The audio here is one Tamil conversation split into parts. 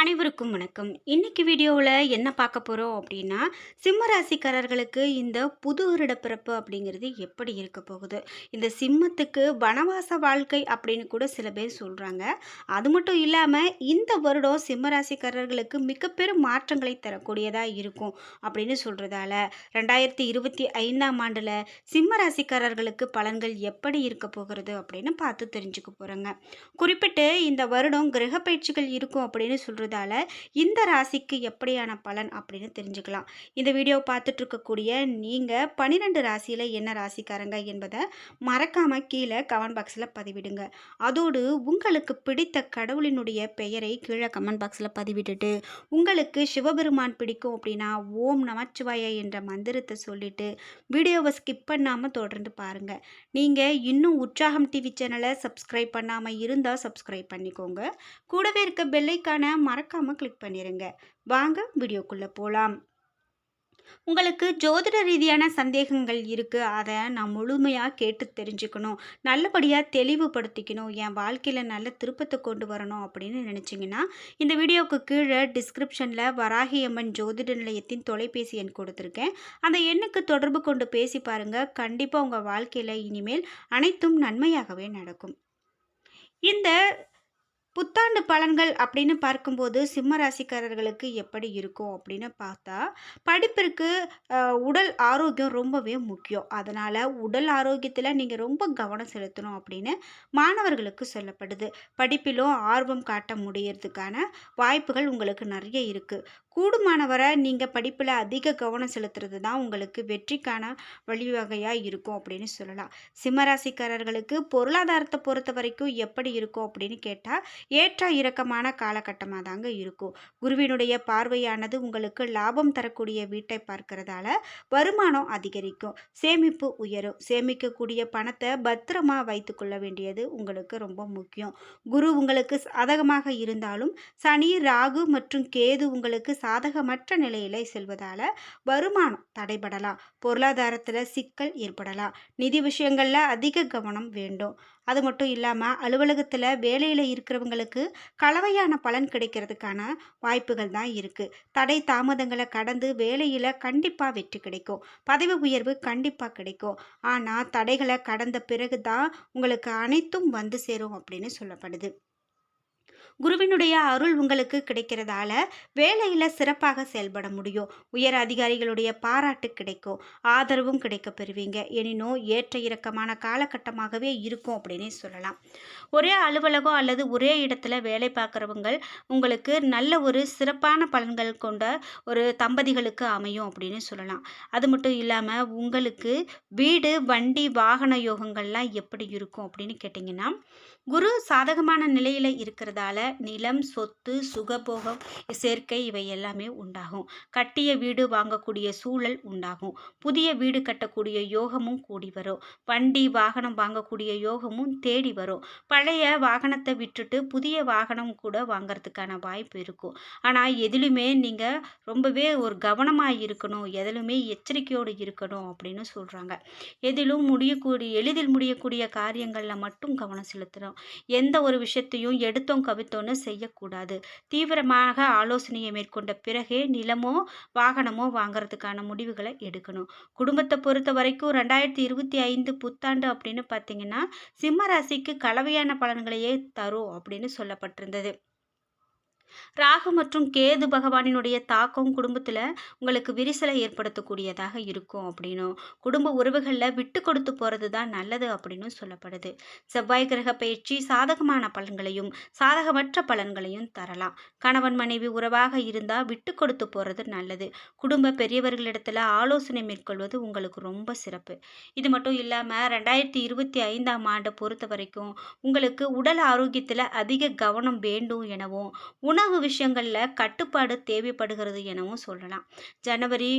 அனைவருக்கும் வணக்கம். இன்னைக்கு வீடியோவில் என்ன பார்க்க போகிறோம் அப்படின்னா சிம்ம ராசிக்காரர்களுக்கு இந்த புது வருட பிறப்பு அப்படிங்கிறது எப்படி இருக்க போகுது? இந்த சிம்மத்துக்கு வனவாச வாழ்க்கை அப்படின்னு கூட சில பேர் சொல்கிறாங்க அது மட்டும் இல்லாமல் இந்த வருடம் சிம்ம ராசிக்காரர்களுக்கு மிக பெரும் மாற்றங்களை தரக்கூடியதாக இருக்கும் அப்படின்னு சொல்கிறதால ரெண்டாயிரத்தி இருபத்தி ஐந்தாம் ஆண்டில் சிம்ம ராசிக்காரர்களுக்கு பலன்கள் எப்படி இருக்க போகிறது அப்படின்னு பார்த்து தெரிஞ்சுக்க போகிறோங்க குறிப்பிட்டு இந்த வருடம் கிரக பயிற்சிகள் இருக்கும் அப்படின்னு சொல்கிறது சொல்கிறதால இந்த ராசிக்கு எப்படியான பலன் அப்படின்னு தெரிஞ்சுக்கலாம். இந்த வீடியோ பார்த்துட்டு இருக்கக்கூடிய நீங்கள் பன்னிரெண்டு ராசியில் என்ன ராசிக்காரங்க என்பதை மறக்காமல் கீழே கமெண்ட் பாக்ஸில் பதிவிடுங்க. அதோடு உங்களுக்கு பிடித்த கடவுளினுடைய பெயரை கீழே கமெண்ட் பாக்ஸில் பதிவிட்டுட்டு உங்களுக்கு சிவபெருமான் பிடிக்கும் அப்படின்னா ஓம் நமச்சிவாய என்ற மந்திரத்தை சொல்லிட்டு வீடியோவை ஸ்கிப் பண்ணாமல் தொடர்ந்து பாருங்கள் நீங்கள் இன்னும் உற்சாகம் டிவி சேனலை சப்ஸ்கிரைப் பண்ணாமல் இருந்தால் சப்ஸ்கிரைப் பண்ணிக்கோங்க. கூடவே இருக்க பெல்லைக்கான மறக்காமல் கிளிக் பண்ணிடுங்க வாங்க வீடியோக்குள்ளே போகலாம் உங்களுக்கு ஜோதிட ரீதியான சந்தேகங்கள் இருக்குது அதை நான் முழுமையாக கேட்டு தெரிஞ்சுக்கணும். நல்லபடியாக தெளிவுபடுத்திக்கணும். என் வாழ்க்கையில் நல்ல திருப்பத்தை கொண்டு வரணும் அப்படின்னு நினச்சிங்கன்னா இந்த வீடியோவுக்கு கீழே டிஸ்கிரிப்ஷனில் வராகியம்மன் ஜோதிட நிலையத்தின் தொலைபேசி எண் கொடுத்துருக்கேன். அந்த எண்ணுக்கு தொடர்பு கொண்டு பேசி பாருங்கள் கண்டிப்பாக உங்கள் வாழ்க்கையில் இனிமேல் அனைத்தும் நன்மையாகவே நடக்கும். இந்த புத்தாண்டு பலன்கள் அப்படின்னு பார்க்கும்போது சிம்ம ராசிக்காரர்களுக்கு எப்படி இருக்கும் அப்படின்னு பார்த்தா படிப்பிற்கு உடல் ஆரோக்கியம் ரொம்பவே முக்கியம். அதனால் உடல் ஆரோக்கியத்தில் நீங்கள் ரொம்ப கவனம் செலுத்தணும் அப்படின்னு மாணவர்களுக்கு சொல்லப்படுது. படிப்பிலும் ஆர்வம் காட்ட முடியறதுக்கான வாய்ப்புகள் உங்களுக்கு நிறைய இருக்குது கூடுமானவரை நீங்கள் படிப்பில் அதிக கவனம் செலுத்துறது தான் உங்களுக்கு வெற்றிக்கான வழிவகையாக இருக்கும் அப்படின்னு சொல்லலாம். சிம்மராசிக்காரர்களுக்கு பொருளாதாரத்தை பொறுத்த வரைக்கும் எப்படி இருக்கும் அப்படின்னு கேட்டால் ஏற்ற இறக்கமான காலகட்டமாக தாங்க இருக்கும். குருவினுடைய பார்வையானது உங்களுக்கு லாபம் தரக்கூடிய வீட்டை பார்க்கறதால வருமானம் அதிகரிக்கும். சேமிப்பு உயரும். சேமிக்கக்கூடிய பணத்தை பத்திரமா வைத்துக்கொள்ள வேண்டியது உங்களுக்கு ரொம்ப முக்கியம். குரு உங்களுக்கு சாதகமாக இருந்தாலும் சனி ராகு மற்றும் கேது உங்களுக்கு சாதகமற்ற நிலையில செல்வதால் வருமானம் தடைபடலாம். பொருளாதாரத்தில் சிக்கல் ஏற்படலாம். நிதி விஷயங்களில் அதிக கவனம் வேண்டும். அது மட்டும் இல்லாமல் அலுவலகத்தில் வேலையில் இருக்கிறவங்களுக்கு கலவையான பலன் கிடைக்கிறதுக்கான வாய்ப்புகள் தான் இருக்குது தடை தாமதங்களை கடந்து வேலையில் கண்டிப்பாக வெற்றி கிடைக்கும். பதவி உயர்வு கண்டிப்பாக கிடைக்கும். ஆனால் தடைகளை கடந்த பிறகு தான் உங்களுக்கு அனைத்தும் வந்து சேரும் அப்படின்னு சொல்லப்படுது. குருவினுடைய அருள் உங்களுக்கு கிடைக்கிறதால வேலையில் சிறப்பாக செயல்பட முடியும். உயர் அதிகாரிகளுடைய பாராட்டு கிடைக்கும். ஆதரவும் கிடைக்க பெறுவீங்க. எனினும் ஏற்ற இறக்கமான காலகட்டமாகவே இருக்கும் அப்படின்னே சொல்லலாம். ஒரே அலுவலகம் அல்லது ஒரே இடத்துல வேலை பார்க்குறவங்க உங்களுக்கு நல்ல ஒரு சிறப்பான பலன்கள் கொண்ட ஒரு தம்பதிகளுக்கு அமையும் அப்படின்னு சொல்லலாம். அது மட்டும் இல்லாமல் உங்களுக்கு வீடு வண்டி வாகன யோகங்கள்லாம் எப்படி இருக்கும் அப்படின்னு கேட்டிங்கன்னா குரு சாதகமான நிலையில் இருக்கிறதால நிலம் சொத்து சுகபோகம் சேர்க்கை இவை எல்லாமே உண்டாகும். கட்டிய வீடு வாங்கக்கூடிய சூழல் உண்டாகும். புதிய வீடு கட்டக்கூடிய யோகமும் கூடி வரும். வண்டி வாகனம் வாங்கக்கூடிய யோகமும் தேடி வரும். பழைய வாகனத்தை விட்டுட்டு புதிய வாகனம் கூட வாங்குறதுக்கான வாய்ப்பு இருக்கும். ஆனால் எதிலுமே நீங்கள் ரொம்பவே ஒரு கவனமாக இருக்கணும் எதிலுமே எச்சரிக்கையோடு இருக்கணும் அப்படின்னு சொல்கிறாங்க எதிலும் முடியக்கூடிய எளிதில் முடியக்கூடிய காரியங்களில் மட்டும் கவனம் செலுத்தணும். எந்த ஒரு விஷயத்தையும் எடுத்தோம் ஒன்று செய்யக்கூடாது. தீவிரமாக ஆலோசனையை மேற்கொண்ட பிறகே நிலமோ வாகனமோ வாங்குறதுக்கான முடிவுகளை எடுக்கணும். குடும்பத்தை பொறுத்த வரைக்கும் ரெண்டாயிரத்தி இருபத்தி ஐந்து புத்தாண்டு அப்படின்னு பார்த்தீங்கன்னா சிம்ம ராசிக்கு கலவையான பலன்களையே தரும் அப்படின்னு சொல்லப்பட்டிருந்தது. ராகு மற்றும் கேது பகவானினுடைய தாக்கம் குடும்பத்தில் உங்களுக்கு விரிசலை ஏற்படுத்தக்கூடியதாக இருக்கும் அப்படின்னும். குடும்ப உறவுகளில் விட்டு கொடுத்து போகிறது தான் நல்லது அப்படின்னு சொல்லப்படுது. செவ்வாய் கிரக பயிற்சி சாதகமான பலன்களையும் சாதகமற்ற பலன்களையும் தரலாம். கணவன் மனைவி உறவாக இருந்தால் விட்டு கொடுத்து போகிறது நல்லது. குடும்ப பெரியவர்களிடத்தில் ஆலோசனை மேற்கொள்வது உங்களுக்கு ரொம்ப சிறப்பு. இது மட்டும் இல்லாமல் ரெண்டாயிரத்தி இருபத்தி ஐந்தாம் ஆண்டை பொறுத்த வரைக்கும் உங்களுக்கு உடல் ஆரோக்கியத்தில் அதிக கவனம் வேண்டும் எனவும் உணவு விஷயங்களில் கட்டுப்பாடு தேவைப்படுகிறது எனவும் சொல்லலாம். ஜனவரி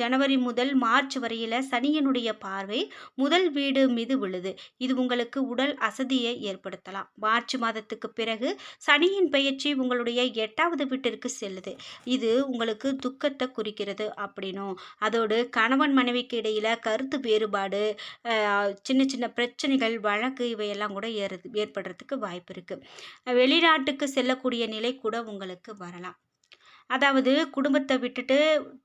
ஜனவரி முதல் மார்ச் வரையில் சனியினுடைய பார்வை முதல் வீடு மீது விழுது. இது உங்களுக்கு உடல் அசதியை ஏற்படுத்தலாம். மார்ச் மாதத்துக்கு பிறகு சனியின் பயிற்சி உங்களுடைய எட்டாவது வீட்டிற்கு செல்லுது. இது உங்களுக்கு துக்கத்தை குறிக்கிறது அப்படின்னும். அதோடு கணவன் மனைவிக்கு இடையில் கருத்து வேறுபாடு சின்ன சின்ன பிரச்சனைகள் வழக்கு இவையெல்லாம் கூட ஏறு ஏற்படுறதுக்கு வாய்ப்பு இருக்குது வெளிநாட்டுக்கு செல்லக்கூடிய நிலை கூட கூட உங்களுக்கு வரலாம். அதாவது குடும்பத்தை விட்டுட்டு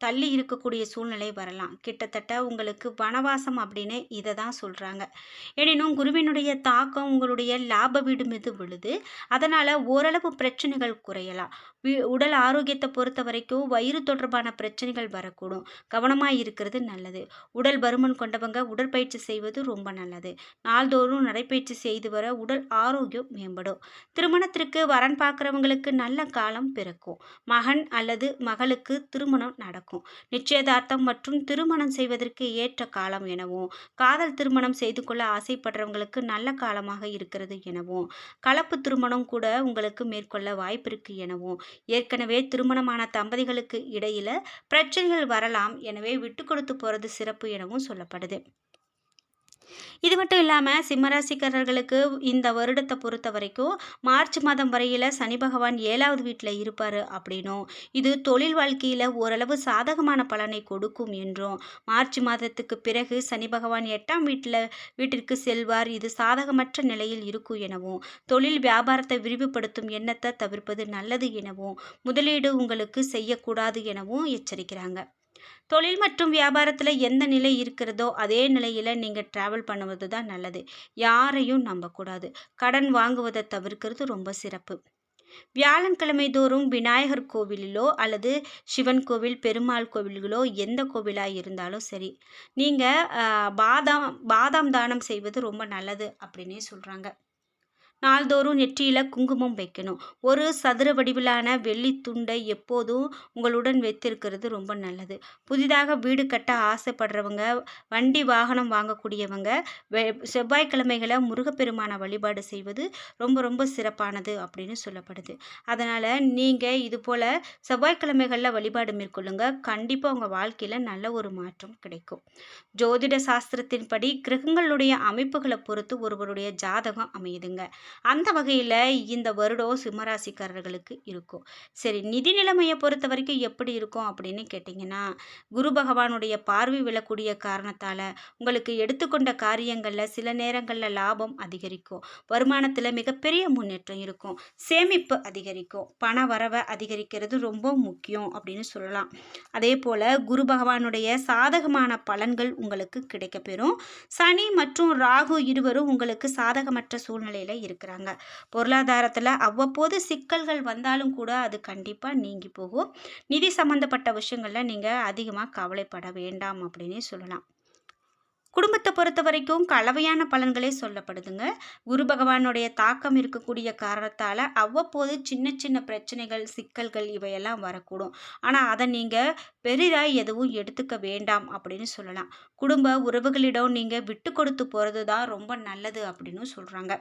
தள்ளி இருக்கக்கூடிய சூழ்நிலை வரலாம். கிட்டத்தட்ட உங்களுக்கு வனவாசம் அப்படின்னு இதை தான் சொல்கிறாங்க எனினும் குருவினுடைய தாக்கம் உங்களுடைய லாப வீடு மீது விழுது. அதனால் ஓரளவு பிரச்சனைகள் குறையலாம். உடல் ஆரோக்கியத்தை பொறுத்த வரைக்கும் வயிறு தொடர்பான பிரச்சனைகள் வரக்கூடும். கவனமாக இருக்கிறது நல்லது. உடல் பருமன் கொண்டவங்க உடற்பயிற்சி செய்வது ரொம்ப நல்லது. நாள்தோறும் நடைப்பயிற்சி செய்து வர உடல் ஆரோக்கியம் மேம்படும். திருமணத்திற்கு வரன் பார்க்குறவங்களுக்கு நல்ல காலம் பிறக்கும். மகன் அல்லது மகளுக்கு திருமணம் நடக்கும். நிச்சயதார்த்தம் மற்றும் திருமணம் செய்வதற்கு ஏற்ற காலம் எனவும் காதல் திருமணம் செய்து கொள்ள ஆசைப்படுறவங்களுக்கு நல்ல காலமாக இருக்கிறது எனவும் கலப்பு திருமணம் கூட உங்களுக்கு மேற்கொள்ள வாய்ப்பு இருக்கு எனவும் ஏற்கனவே திருமணமான தம்பதிகளுக்கு இடையில பிரச்சனைகள் வரலாம். எனவே விட்டு கொடுத்து போகிறது சிறப்பு எனவும் சொல்லப்படுது. இது மட்டும் இல்லாமல் சிம்மராசிக்காரர்களுக்கு இந்த வருடத்தை பொறுத்த வரைக்கும் மார்ச் மாதம் வரையில் சனி பகவான் ஏழாவது வீட்டில் இருப்பார் அப்படின்னும். இது தொழில் வாழ்க்கையில் ஓரளவு சாதகமான பலனை கொடுக்கும் என்றும். மார்ச் மாதத்துக்கு பிறகு சனி பகவான் எட்டாம் வீட்டில் வீட்டிற்கு செல்வார். இது சாதகமற்ற நிலையில் இருக்கும் எனவும் தொழில் வியாபாரத்தை விரிவுபடுத்தும் எண்ணத்தை தவிர்ப்பது நல்லது எனவும் முதலீடு உங்களுக்கு செய்யக்கூடாது எனவும் எச்சரிக்கிறாங்க. தொழில் மற்றும் வியாபாரத்தில் எந்த நிலை இருக்கிறதோ அதே நிலையில் நீங்கள் ட்ராவல் பண்ணுவது தான் நல்லது. யாரையும் நம்பக்கூடாது. கடன் வாங்குவதை தவிர்க்கிறது ரொம்ப சிறப்பு. வியாழன்கிழமை தோறும் விநாயகர் கோவிலிலோ அல்லது சிவன் கோவில் பெருமாள் கோவில்களோ எந்த கோவிலாக இருந்தாலும் சரி நீங்கள் பாதாம் பாதாம் தானம் செய்வது ரொம்ப நல்லது அப்படின்னே சொல்கிறாங்க நாள்தோறும் நெற்றியில் குங்குமம் வைக்கணும். ஒரு சதுர வடிவிலான வெள்ளி துண்டை எப்போதும் உங்களுடன் வைத்திருக்கிறது ரொம்ப நல்லது. புதிதாக வீடு கட்ட ஆசைப்படுறவங்க வண்டி வாகனம் வாங்கக்கூடியவங்க செவ்வாய்க்கிழமைகளை முருகப்பெருமான வழிபாடு செய்வது ரொம்ப ரொம்ப சிறப்பானது அப்படின்னு சொல்லப்படுது. அதனால் நீங்கள் இது போல் செவ்வாய்க்கிழமைகளில் வழிபாடு மேற்கொள்ளுங்க. கண்டிப்பாக உங்கள் வாழ்க்கையில் நல்ல ஒரு மாற்றம் கிடைக்கும். ஜோதிட சாஸ்திரத்தின்படி கிரகங்களுடைய அமைப்புகளை பொறுத்து ஒருவருடைய ஜாதகம் அமையுதுங்க. அந்த வகையில் இந்த வருடம் சிம்மராசிக்காரர்களுக்கு இருக்கும். சரி நிதி நிலைமையை பொறுத்த வரைக்கும் எப்படி இருக்கும் அப்படின்னு கேட்டிங்கன்னா குரு பகவானுடைய பார்வை விழக்கூடிய காரணத்தால் உங்களுக்கு எடுத்துக்கொண்ட காரியங்களில் சில நேரங்களில் லாபம் அதிகரிக்கும். வருமானத்தில் மிகப்பெரிய முன்னேற்றம் இருக்கும். சேமிப்பு அதிகரிக்கும். பண வரவை அதிகரிக்கிறது ரொம்ப முக்கியம் அப்படின்னு சொல்லலாம். அதே போல் குரு பகவானுடைய சாதகமான பலன்கள் உங்களுக்கு கிடைக்கப்பெறும். சனி மற்றும் ராகு இருவரும் உங்களுக்கு சாதகமற்ற சூழ்நிலையில் இருக்கு இருக்கிறாங்க பொருளாதாரத்தில் அவ்வப்போது சிக்கல்கள் வந்தாலும் கூட அது கண்டிப்பாக நீங்கி போகும். நிதி சம்மந்தப்பட்ட விஷயங்களில் நீங்கள் அதிகமாக கவலைப்பட வேண்டாம் அப்படின்னே சொல்லலாம். குடும்பத்தை பொறுத்த வரைக்கும் கலவையான பலன்களே சொல்லப்படுதுங்க. குரு பகவானுடைய தாக்கம் இருக்கக்கூடிய காரணத்தால் அவ்வப்போது சின்ன சின்ன பிரச்சனைகள் சிக்கல்கள் இவையெல்லாம் வரக்கூடும். ஆனால் அதை நீங்கள் பெரிதாக எதுவும் எடுத்துக்க வேண்டாம் அப்படின்னு சொல்லலாம். குடும்ப உறவுகளிடம் நீங்கள் விட்டு கொடுத்து போகிறது தான் ரொம்ப நல்லது அப்படின்னு சொல்கிறாங்க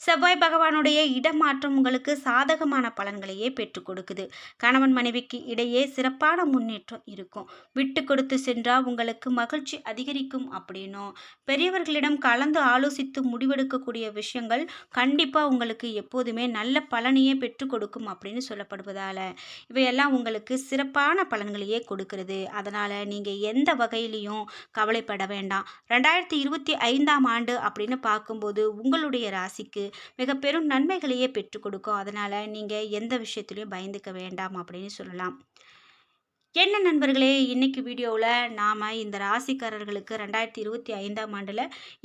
செவ்வாய் பகவானுடைய இடமாற்றம் உங்களுக்கு சாதகமான பலன்களையே பெற்றுக் கொடுக்குது. கணவன் மனைவிக்கு இடையே சிறப்பான முன்னேற்றம் இருக்கும். விட்டு கொடுத்து சென்றால் உங்களுக்கு மகிழ்ச்சி அதிகரிக்கும் அப்படின்னும் பெரியவர்களிடம் கலந்து ஆலோசித்து முடிவெடுக்கக்கூடிய விஷயங்கள் கண்டிப்பாக உங்களுக்கு எப்போதுமே நல்ல பலனையே பெற்றுக் கொடுக்கும் அப்படின்னு சொல்லப்படுவதால் இவையெல்லாம் உங்களுக்கு சிறப்பான பலன்களையே கொடுக்கிறது. அதனால் நீங்கள் எந்த வகையிலையும் கவலைப்பட வேண்டாம். ரெண்டாயிரத்தி இருபத்தி ஐந்தாம் ஆண்டு அப்படின்னு பார்க்கும்போது உங்களுடைய ராசிக்கு மிக பெரும் நன்மைகளையே பெற்றுக் கொடுக்கும். அதனால் நீங்கள் எந்த விஷயத்துலையும் பயந்துக்க வேண்டாம் அப்படின்னு சொல்லலாம். என்ன நண்பர்களே இன்றைக்கி வீடியோவில் நாம் இந்த ராசிக்காரர்களுக்கு ரெண்டாயிரத்தி இருபத்தி ஐந்தாம் ஆண்டில்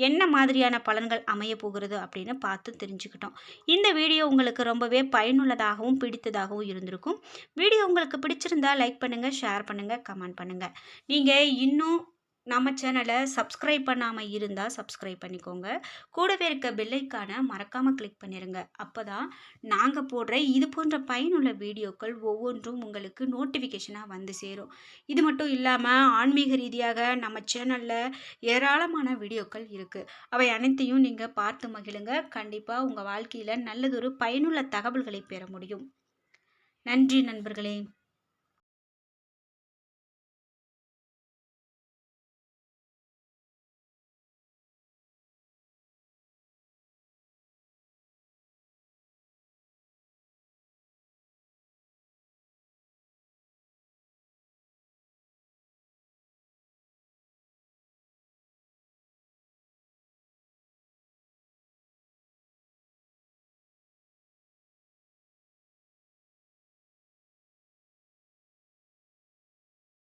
என்ன மாதிரியான பலன்கள் அமைய போகிறது அப்படின்னு பார்த்து தெரிஞ்சுக்கிட்டோம். இந்த வீடியோ உங்களுக்கு ரொம்பவே பயனுள்ளதாகவும் பிடித்ததாகவும் இருந்திருக்கும். வீடியோ உங்களுக்கு பிடிச்சிருந்தா லைக் பண்ணுங்கள் ஷேர் பண்ணுங்கள் கமெண்ட் பண்ணுங்கள் நீங்கள் இன்னும் நம்ம சேனலை சப்ஸ்கிரைப் பண்ணாமல் இருந்தால் சப்ஸ்கிரைப் பண்ணிக்கோங்க. கூடவே இருக்க பெல்லைக்கான மறக்காமல் கிளிக் பண்ணிடுங்க அப்போ தான் நாங்கள் போடுற இது போன்ற பயனுள்ள வீடியோக்கள் ஒவ்வொன்றும் உங்களுக்கு நோட்டிஃபிகேஷனாக வந்து சேரும். இது மட்டும் இல்லாமல் ஆன்மீக ரீதியாக நம்ம சேனலில் ஏராளமான வீடியோக்கள் இருக்குது அவை அனைத்தையும் நீங்கள் பார்த்து மகிழுங்க. கண்டிப்பாக உங்கள் வாழ்க்கையில் நல்லதொரு பயனுள்ள தகவல்களை பெற முடியும். நன்றி நண்பர்களே.